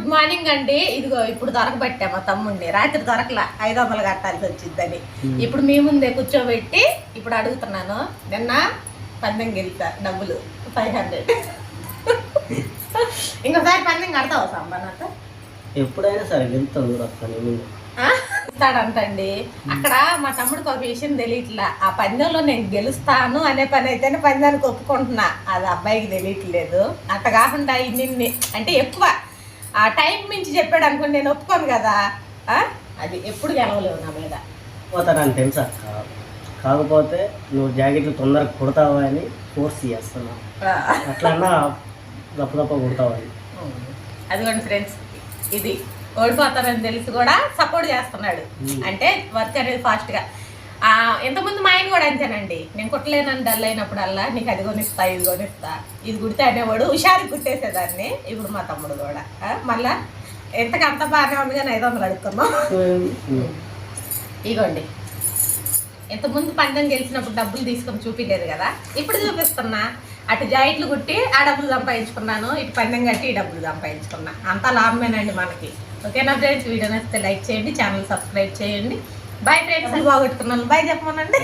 Good morning అండి. ఇదిగో ఇప్పుడు దొరకబట్టా మా తమ్ముడిని. రాత్రి దొరకలా. ఐదు వందలు కట్టాల్సి వచ్చిందని. ఇప్పుడు మీ ముందే కూర్చోబెట్టి ఇప్పుడు అడుగుతున్నాను. నిన్న పందెం గెలిచా డబ్బులు ఫైవ్ హండ్రెడ్ ఇంకోసారి పందెం కడతావా సంబన్నతో ఎప్పుడైనా సరే ఇస్తాడంటండి అక్కడ మా తమ్ముడికి ఒక విషయం తెలియట్లా. ఆ పందెంలో నేను గెలుస్తాను అనే పని అయితేనే పందానికి ఒప్పుకుంటున్నా. అది అబ్బాయికి తెలియట్లేదు. అట్ట కాకుండా ఇన్ని అంటే ఎక్కువ ఆ టైం మించి చెప్పాడు అనుకోండి నేను ఒప్పుకోను కదా? అది ఎప్పుడు గెలవలేవు నా మీద. పోతానని తెలుసా? కాకపోతే నువ్వు జాకెట్లు తొందరగా కుడతావా అని ఫోర్స్ చేస్తున్నావు. అట్లన్నా గప్ప గప్ప కుడతావని అదిగోండి ఫ్రెండ్స్ ఇది ఓడిపోతానని తెలిసి కూడా సపోర్ట్ చేస్తున్నాడు. అంటే వర్క్ అనేది ఫాస్ట్గా. ఇంతకుముందు మా కూడా అంతేనండి. నేను కుట్టలేనని డల్ అయినప్పుడల్లా నీకు అది కొనిస్తా ఇది కొనిస్తా. ఇది కుడితే అనేవాడు హుషారు కుట్టేసేదాన్ని. ఇప్పుడు మా తమ్ముడు కూడా. మళ్ళా ఎంతకు అంత బాగానే ఉంది కానీ ఐదు వందలు అడుగుతున్నాం. ఇగోండి. ఇంతకుముందు పందెం గెలిచినప్పుడు డబ్బులు తీసుకొని చూపించలేదు కదా. ఇప్పుడు చూపిస్తున్నా. అటు జాయింట్లు కుట్టి ఆ డబ్బులు సంపాదించుకున్నాను. ఇటు పందెం కట్టి ఈ డబ్బులు సంపాదించుకున్నా. అంతా లాభమేనండి మనకి. ఓకేనా ఫ్రెండ్స్? వీడియో నచ్చితే లైక్ చేయండి ఛానల్ సబ్స్క్రైబ్ చేయండి. బాయ్ ఫ్రెండ్స్ బాగొట్టుకున్నాను బాయ్ చెప్పమనండి.